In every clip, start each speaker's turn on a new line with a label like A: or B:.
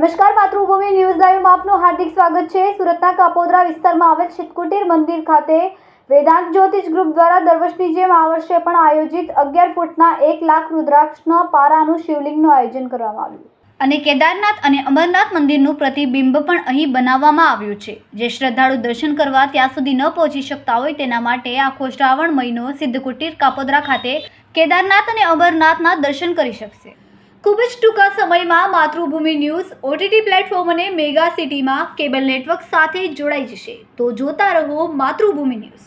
A: નમસ્કાર, માતૃભૂમિ ન્યૂઝ લાઈવમાં આપનું હાર્દિક સ્વાગત છે. સુરતના કાપોદરા વિસ્તારમાં આવેલ શિતકુટીર મંદિર ખાતે વેદાંત જ્યોતિષ ગ્રુપ દ્વારા દર વર્ષની જેમ આ વર્ષે પણ આયોજિત અગિયાર ફૂટના એક લાખ રુદ્રાક્ષના પારાનું શિવલિંગનું આયોજન કરવામાં આવ્યું. અને કેદારનાથ અને અમરનાથ મંદિરનું પ્રતિબિંબ પણ અહીં બનાવવામાં આવ્યું છે. જે શ્રદ્ધાળુ દર્શન કરવા ત્યાં સુધી ન પહોંચી શકતા હોય તેના માટે આખો શ્રાવણ મહિનો સિદ્ધકુટીર કાપોદ્રા ખાતે કેદારનાથ અને અમરનાથના દર્શન કરી શકશે. ખૂબ જ ટૂંકા સમયમાં માતૃભૂમિ ન્યૂઝ ઓટીટી પ્લેટફોર્મ અને મેગા સિટીમાં કેબલ નેટવર્ક સાથે જોડાઈ જશે. તો જોતા રહો માતૃભૂમિ ન્યૂઝ.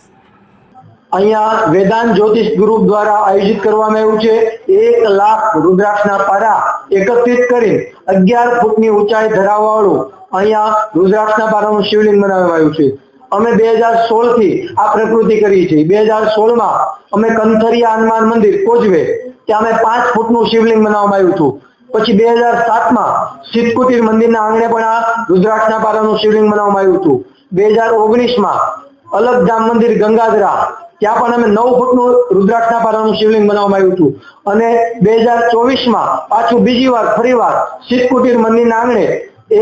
B: અહીંયા વેદાંત જ્યોતિષ ગ્રુપ દ્વારા આયોજિત કરવામાં આવ્યું છે. એક લાખ રુદ્રાક્ષના પારા એકત્રિત કરી અગિયાર ફૂટની ઊંચાઈ ધરાવવાળું અહીંયા રુદ્રાક્ષના પારાનું શિવલિંગ બનાવવામાં આવ્યું છે. અમે બે હજાર સોળથી આ પ્રકૃતિ કરી છે. બે હજાર સોળમાં અમે કંથરિયા હનુમાન મંદિર, કોજવે, ત્યાં અમે પાંચ ફૂટનું શિવલિંગ બનાવવામાં આવ્યું હતું. પછી બે હજાર સાતમાં સિદ્ધકુટીર મંદિરના આંગણે પણ આ રુદ્રાક્ષના પારાનું શિવલિંગ બનાવવામાં આવ્યું હતું. બે હજાર ઓગણીસમાં અલગ ધામ મંદિર ગંગાધરા, ત્યાં પણ અમે નવ ફૂટનું રુદ્રાક્ષના પારાનું શિવલિંગ બનાવવામાં આવ્યું હતું. અને બે હજાર ચોવીસમાં પાછું બીજી વાર, ફરી વાર સિદ્ધકુટીર મંદિરના આંગણે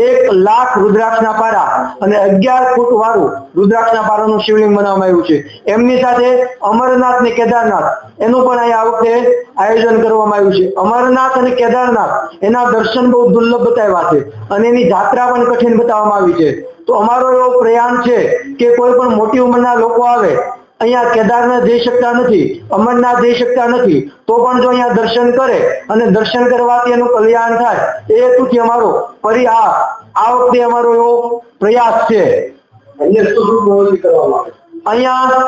B: એક લાખ રુદ્રાક્ષના પારા અને અગિયાર ફૂટ વાળું રુદ્રાક્ષના પારાનું શિવલિંગ બનાવવામાં આવ્યું છે. એમની સાથે અમરનાથ ને કેદારનાથ, એનું પણ અહીંયા આ વખતે આયોજન કરવામાં આવ્યું છે. અમરનાથ અને કેદારનાથ, એના દર્શન બહુ દુર્લભ બતાવ્યા છે અને એની જાત્રા પણ કઠિન બતાવવામાં આવી છે. તો અમારો એવો પ્રયાણ છે કે કોઈ પણ મોટી ઉંમરના લોકો આવે અહીંયા કેદારનાથ જઈ શકતા નથી અમરનાથ જઈ શકતા નથી. તો પણ જો અહીંયા દર્શન કરે અને દર્શન કરવાથી એનું કલ્યાણ થાય એ હેતુથી અમારો ફરી આ આ વખતે અમારો એવો પ્રયાસ છે. અહીંયા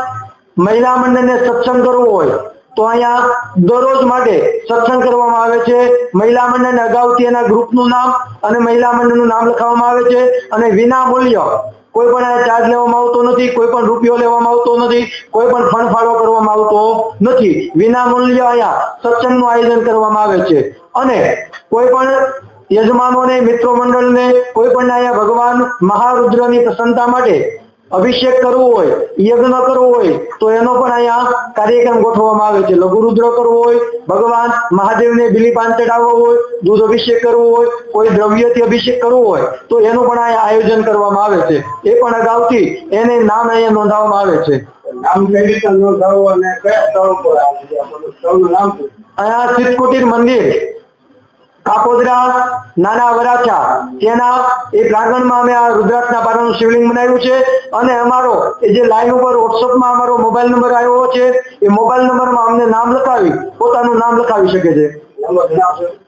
B: મહિલા મંડળને સત્સંગ કરવો હોય તો અહીંયા દરરોજ માટે સત્સંગ કરવામાં આવે છે. મહિલા મંડળને અગાઉથી એના ગ્રુપનું નામ અને મહિલા મંડળનું નામ લખાવવામાં આવે છે. અને વિના મૂલ્ય કોઈ પણ ચાર્જ લેવામાં આવતો નથી, કોઈ પણ રૂપિયો લેવામાં આવતો નથી, કોઈ પણ ફંડ ફાળો કરવામાં આવતો નથી. વિના મૂલ્ય અહીંયા સત્સંગનું આયોજન કરવામાં આવે છે. અને કોઈ પણ યજમાનોને મિત્રો મંડળને કોઈ પણ અહીંયા ભગવાન મહારુદ્રની પ્રસન્નતા માટે અભિષેક કરવો હોય યજ્ઞ કરવો હોય તો એનો પણ અહીંયા કાર્યક્રમ ગોઠવવામાં આવે છે. લઘુરુદ્ર કરવો હોય ભગવાન મહાદેવને બિલીપાન ચડાવવો હોય દૂધ અભિષેક કરવો હોય કોઈ દ્રવ્યથી અભિષેક કરવો હોય તો એનું પણ અહીંયા આયોજન કરવામાં આવે છે. એ પણ અગાઉથી એને નામ અહીંયા નોંધાવવામાં આવે છે? અહીંયા સિદ્ધકુટીર મંદિર. કાપોદરા, નાના વરાછા, તેના એ પ્રાંગણમાં અમે આ રુદ્રાક્ષના પારાનું શિવલિંગ બનાવ્યું છે. અને અમારો એ જે લાઈન ઉપર વોટ્સઅપમાં અમારો મોબાઈલ નંબર આવ્યો છે, એ મોબાઈલ નંબરમાં અમને નામ લખાવી, પોતાનું નામ લખાવી શકે છે.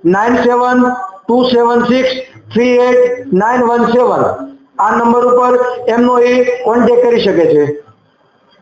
B: Nine seven two seven six three eight nine one seven. આ નંબર ઉપર એમનો એ કોન્ટેક કરી શકે છે.